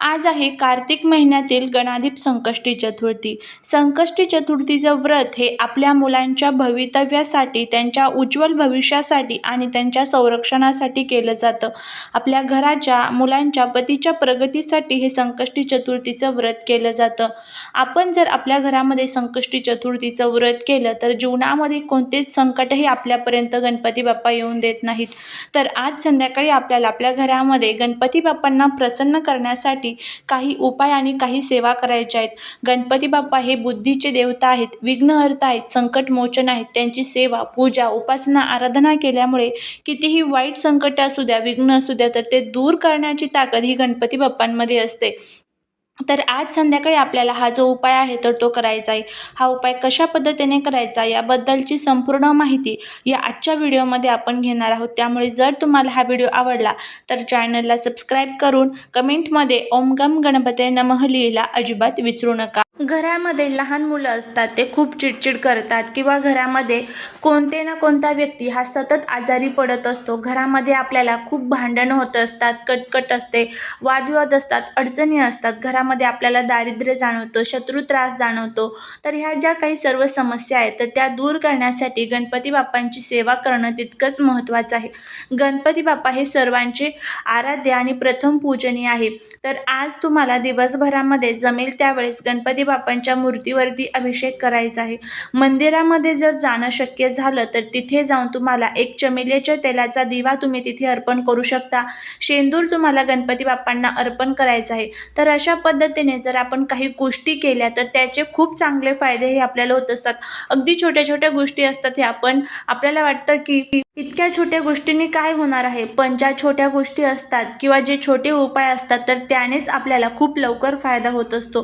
आज आहे कार्तिक महिन्यातील गणाधीप संकष्टी चतुर्थी. संकष्टी चतुर्थीचं व्रत हे आपल्या मुलांच्या भवितव्यासाठी त्यांच्या उज्ज्वल भविष्यासाठी आणि त्यांच्या संरक्षणासाठी केलं जातं. आपल्या घराच्या मुलांच्या पतीच्या प्रगतीसाठी हे संकष्टी चतुर्थीचं व्रत केलं जातं. आपण जर आपल्या घरामध्ये संकष्टी चतुर्थीचं व्रत केलं तर जीवनामध्ये कोणतेच संकटही आपल्यापर्यंत गणपती बाप्पा येऊन देत नाहीत. तर आज संध्याकाळी आपल्याला आपल्या घरामध्ये गणपती बाप्पांना प्रसन्न करण्यासाठी काही उपाय आणि काही सेवा करायच्या आहेत. गणपती बाप्पा हे बुद्धीचे देवता आहेत विघ्नहर्ता आहेत संकटमोचन आहेत. त्यांची सेवा पूजा उपासना आराधना केल्यामुळे कितीही वाईट संकट असू द्या विघ्न असू द्या तर ते दूर करण्याची ताकद ही गणपती बाप्पांमध्ये असते. तर आज संध्याकाळी आपल्याला हा जो उपाय आहे तर तो करायचा आहे. हा उपाय कशा पद्धतीने करायचा याबद्दलची संपूर्ण माहिती या आजच्या व्हिडिओमध्ये आपण घेणार आहोत. त्यामुळे जर तुम्हाला हा व्हिडिओ आवडला तर चॅनलला सबस्क्राईब करून कमेंटमध्ये ओम गम गणपते नमह लिहिला अजिबात विसरू नका. घरामध्ये लहान मुलं असतात ते खूप चिडचिड करतात किंवा घरामध्ये कोणते ना कोणता व्यक्ती हा सतत आजारी पडत असतो. घरामध्ये आपल्याला खूप भांडणं होत असतात कटकट असते वादविवाद असतात अडचणी असतात. घरामध्ये आपल्याला दारिद्र्य जाणवतो शत्रू त्रास जाणवतो. तर ह्या ज्या काही सर्व समस्या आहेत तर त्या दूर करण्यासाठी गणपती बाप्पांची सेवा करणं तितकंच महत्त्वाचं आहे. गणपती बाप्पा हे सर्वांचे आराध्य आणि प्रथम पूजनीय आहे. तर आज तुम्हाला दिवसभरामध्ये जमेल त्यावेळेस गणपती बाप्पा बाप्पांच्या मूर्तीवरती अभिषेक करायचा आहे. मंदिरामध्ये जर जाणं शक्य झालं तर तिथे जाऊन तुम्हाला एक चमेलीच्या तेलाचा दिवा तुम्ही तिथे अर्पण करू शकता. शेंदूर तुम्हाला गणपती बाप्पांना अर्पण करायचं आहे. तर अशा पद्धतीने जर आपण काही गोष्टी केल्या तर त्याचे खूप चांगले फायदे हे आपल्याला होत असतात. अगदी छोट्या छोट्या गोष्टी असतात हे आपण आपल्याला वाटतं की इतक्या छोट्या गोष्टींनी काय होणार आहे? पण ज्या छोट्या गोष्टी असतात किंवा जे छोटे उपाय असतात तर त्यानेच आपल्याला खूप लवकर फायदा होत असतो.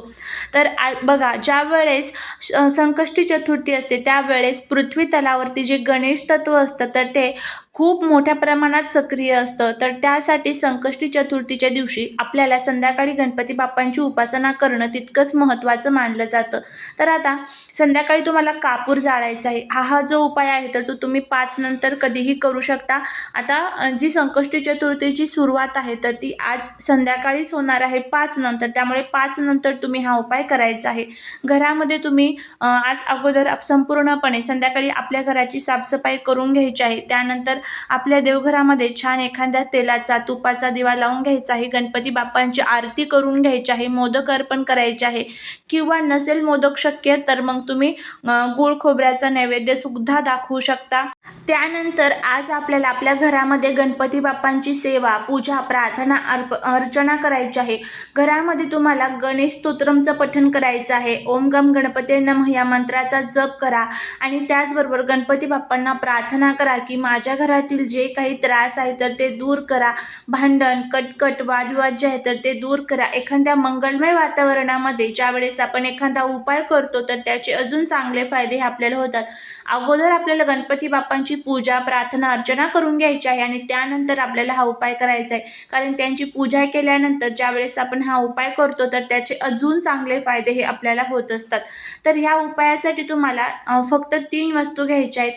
तर आ बघा ज्या वेळेस श- संकष्टी चतुर्थी असते त्यावेळेस पृथ्वी तलावरती जे गणेश तत्व असतं तर ते खूप मोठ्या प्रमाणात सक्रिय असतं. तर त्यासाठी संकष्टी चतुर्थीच्या दिवशी आपल्याला संध्याकाळी गणपती बाप्पांची उपासना करणं तितकंच महत्त्वाचं मानलं जातं. तर आता संध्याकाळी तुम्हाला कापूर जाळायचा आहे. हा हा जो उपाय आहे तर तो तुम्ही पाच नंतर कधीही करू शकता. आता जी संकष्टी चतुर्थीची सुरुवात आहे तर ती आज संध्याकाळीच होणार आहे पाच नंतर. त्यामुळे पाच नंतर तुम्ही हा उपाय करायचा आहे. घरामध्ये तुम्ही आज अगोदर संपूर्णपणे संध्याकाळी आपल्या घराची साफसफाई करून घ्यायची आहे. त्यानंतर आपल्या देवघरामध्ये छान एखाद्या तेलाचा तुपाचा दिवा लावून घ्यायचा आहे. गणपती बाप्पांची आरती करून घ्यायची आहे. मोदक अर्पण करायचे आहे. किंवा नसेल मोदक शक्य तर मग तुम्ही गुळ गूळ खोबऱ्याचा नैवेद्य सुद्धा दाखवू शकता. त्यानंतर आज आपल्याला आपल्या घरामध्ये गणपती बाप्पांची सेवा पूजा प्रार्थना अर्प अर्चना करायची आहे. घरामध्ये तुम्हाला गणेश स्तोत्रमचं पठण करायचं आहे. ओम गम गणपती नम या मंत्राचा जप करा आणि त्याचबरोबर गणपती बाप्पांना प्रार्थना करा की माझ्या घरातील जे काही त्रास आहे तर ते दूर करा. भांडण कटकट वादविवाद जे आहे तर ते दूर करा. एखाद्या मंगलमय वातावरणामध्ये ज्यावेळेस आपण एखादा उपाय करतो तर त्याचे अजून चांगले फायदे हे आपल्याला होतात. अगोदर आपल्याला गणपती बाप्पा बाप्पांची पूजा प्रार्थना अर्चना करून घ्यायची आहे आणि त्यानंतर आपल्याला हा उपाय करायचा आहे. कारण त्यांची पूजा केल्यानंतर ज्यावेळेस आपण हा उपाय करतो तर त्याचे अजून चांगले फायदे हे आपल्याला होत असतात. तर ह्या उपायासाठी तुम्हाला फक्त तीन वस्तू घ्यायच्या आहेत.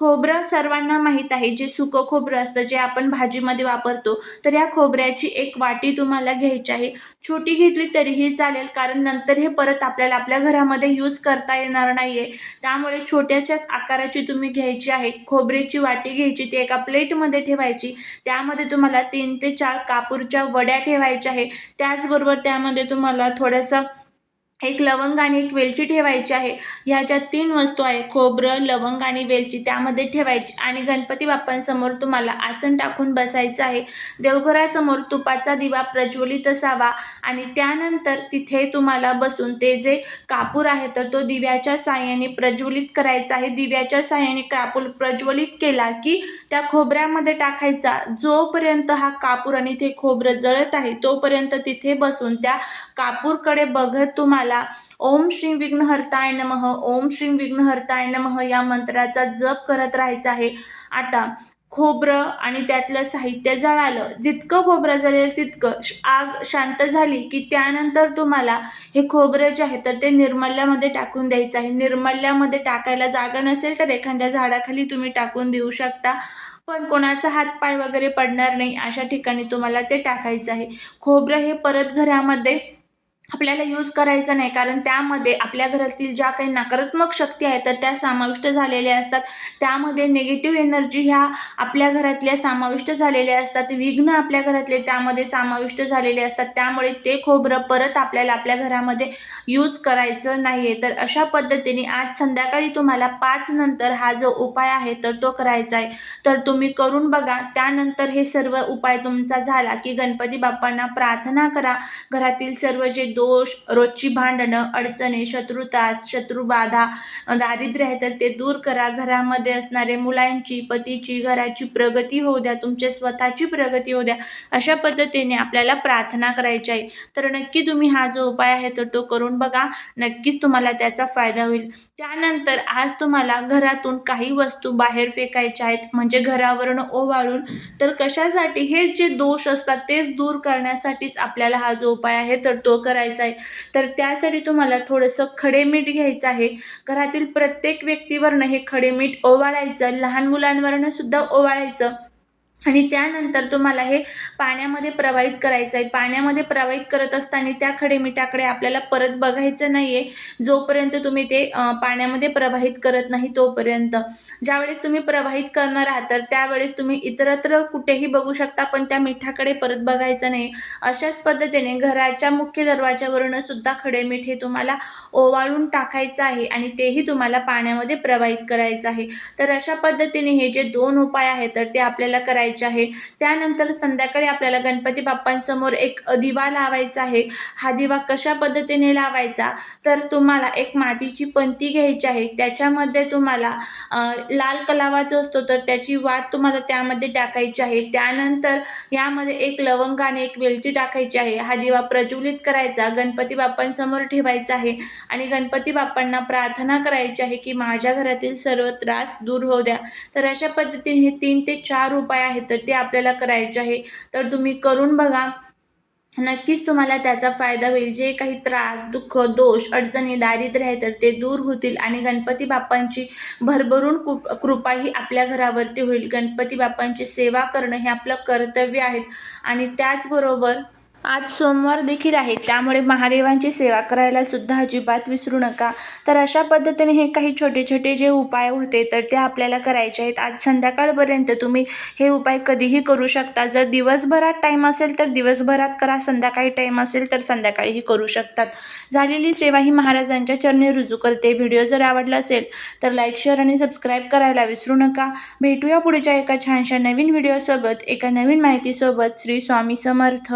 खोबरं सर्वांना माहीत आहे. जे सुकं खोबरं असतं जे आपण भाजीमध्ये वापरतो तर या खोबऱ्याची एक वाटी तुम्हाला घ्यायची आहे. छोटी घेतली तरीही चालेल कारण नंतर हे परत आपल्याला आपल्या घरामध्ये यूज करता येणार नाही आहे त्यामुळे छोट्याशाच आकाराची तुम्ही घ्यायची आहे. खोबऱ्याची वाटी घ्यायची ती एका प्लेटमध्ये ठेवायची. त्यामध्ये तुम्हाला तीन ते चार कापूरच्या वड्या ठेवायच्या आहे. त्याचबरोबर त्यामध्ये तुम्हाला थोडंसं एक लवंग आणि एक वेलची ठेवायची आहे. ह्या ज्या तीन वस्तू आहे खोबरं लवंग आणि वेलची त्यामध्ये ठेवायची. आणि गणपती बाप्पांसमोर तुम्हाला आसन टाकून बसायचं आहे. देवघरासमोर तुपाचा दिवा प्रज्वलित असावा. आणि त्यानंतर तिथे तुम्हाला बसून ते जे कापूर आहे तर तो दिव्याच्या साह्याने प्रज्वलित करायचा आहे. दिव्याच्या साह्याने कापूर प्रज्वलित केला की त्या खोबऱ्यामध्ये टाकायचा. जोपर्यंत हा कापूर आणि ते खोबरं जळत आहे तोपर्यंत तिथे बसून त्या कापूरकडे बघत तुम्हाला ओम श्री विघ्नहर्ताय नमः ओम श्री विघ्नहर्ताय नमः या मंत्राचा जप करत राहायचा आहे. आता खोबरं आणि त्यातलं साहित्य जळालं. जितकं खोबरं जळेल तितकं श- आग शांत झाली की त्यानंतर तुम्हाला हे खोबरं जे आहे तर ते निर्मल्यामध्ये टाकून द्यायचं आहे. निर्मल्यामध्ये टाकायला जागा नसेल तर एखाद्या झाडाखाली तुम्ही टाकून देऊ शकता. पण कोणाचा हातपाय वगैरे पडणार नाही अशा ठिकाणी तुम्हाला ते टाकायचं आहे. खोबरं हे परत घरामध्ये आपल्याला यूज करायचं नाही. कारण त्यामध्ये आपल्या घरातील ज्या काही नकारात्मक शक्ती आहेत तर त्या समाविष्ट झालेल्या असतात. त्यामध्ये निगेटिव्ह एनर्जी ह्या आपल्या घरातल्या समाविष्ट झालेल्या असतात. विघ्न आपल्या घरातले त्यामध्ये समाविष्ट झालेले असतात. त्यामुळे ते खोबरं परत आपल्याला आपल्या घरामध्ये यूज करायचं नाही आहे तर अशा पद्धतीने आज संध्याकाळी तुम्हाला पाच नंतर हा जो उपाय आहे तर तो करायचा आहे. तर तुम्ही करून बघा. त्यानंतर हे सर्व उपाय तुमचा झाला की गणपती बाप्पांना प्रार्थना करा. घरातील सर्व जे दोष रोजची भांडणं अडचणी शत्रुतास शत्रुबाधा दारिद्र्य आहे तर ते दूर करा. घरामध्ये असणारे मुलांची पतीची घराची प्रगती होऊ द्या तुमच्या स्वतःची प्रगती होऊ द्या. अशा पद्धतीने आपल्याला प्रार्थना करायची आहे. तर नक्की तुम्ही हा जो उपाय आहे तर तो करून बघा. नक्कीच तुम्हाला त्याचा फायदा होईल. त्यानंतर आज तुम्हाला घरातून काही वस्तू बाहेर फेकायच्या आहेत. म्हणजे घरावरून ओवाळून. तर कशासाठी? हे जे दोष असतात तेच दूर करण्यासाठीच आपल्याला हा जो उपाय आहे तर तो करायचा आहे. तर त्यासाठी तुम्हाला थोडंसं खडे मीठ घ्यायचं आहे. घरातील प्रत्येक व्यक्तीवरनं हे खडे मीठ ओवाळायचं. लहान मुलांवरनं सुद्धा ओवाळायचं. आणि त्यानंतर तुम्हाला हे पाण्यामध्ये प्रवाहित करायचं आहे. पाण्यामध्ये प्रवाहित करत असताना त्या खडे मिठाकडे आपल्याला परत बघायचं नाही आहे जोपर्यंत तुम्ही ते पाण्यामध्ये प्रवाहित करत नाही तोपर्यंत. ज्यावेळेस तुम्ही प्रवाहित करणार आहात तर त्यावेळेस तुम्ही इतरत्र कुठेही बघू शकता पण त्या मिठाकडे परत बघायचं नाही. अशाच पद्धतीने घराच्या मुख्य दरवाजावरून सुद्धा खडे मीठ हे तुम्हाला ओवाळून टाकायचं आहे आणि तेही तुम्हाला पाण्यामध्ये प्रवाहित करायचं आहे. तर अशा पद्धतीने हे जे दोन उपाय आहेत तर ते आपल्याला करायचे आहे. त्यानंतर संध्याकाळी आपल्याला गणपती बाप्पांसमोर एक दिवा लावायचा आहे. हा दिवा कशा पद्धतीने लावायचा? तर तुम्हाला एक मातीची पंती घ्यायची आहे. त्याच्यामध्ये तुम्हाला लाल कलावा जो असतो तर त्याची वात तुम्हाला त्यामध्ये टाकायची आहे. त्यानंतर यामध्ये एक लवंग आणि एक वेलची टाकायची आहे. हा दिवा प्रज्वलित करायचा गणपती बाप्पांसमोर ठेवायचा आहे आणि गणपती बाप्पांना प्रार्थना करायची आहे की माझ्या घरातील सर्व त्रास दूर होऊ द्या. तर अशा पद्धतीने हे तीन ते चार उपाय आहेत. तर ते आपल्याला करायचे आहे. तर तुम्ही करून बघा. नक्कीच तुम्हाला त्याचा फायदा होईल. जे काही त्रास दुःख दोष अडचणी दारिद्र्य आहे तर ते दूर होतील आणि गणपती बाप्पांची भरभरून कुप कृपाही आपल्या घरावरती होईल. गणपती बाप्पांची सेवा करणं हे आपलं कर्तव्य आहे. आणि त्याचबरोबर आज सोमवार देखील आहे. त्यामुळे महादेवांची सेवा करायला सुद्धा अजिबात विसरू नका. तर अशा पद्धतीने हे काही छोटे छोटे जे उपाय होते तर ते आपल्याला करायचे आहेत. आज संध्याकाळपर्यंत तुम्ही हे उपाय कधीही करू शकता. जर दिवसभरात टाईम असेल तर दिवसभरात करा. संध्याकाळी टाईम असेल तर संध्याकाळीही करू शकतात. झालेली सेवा ही महाराजांच्या चरणी रुजू करते. व्हिडिओ जर आवडला असेल तर लाईक शेअर आणि सबस्क्राईब करायला विसरू नका. भेटूया पुढच्या एका छानशा नवीन व्हिडिओसोबत एका नवीन माहितीसोबत. श्री स्वामी समर्थ.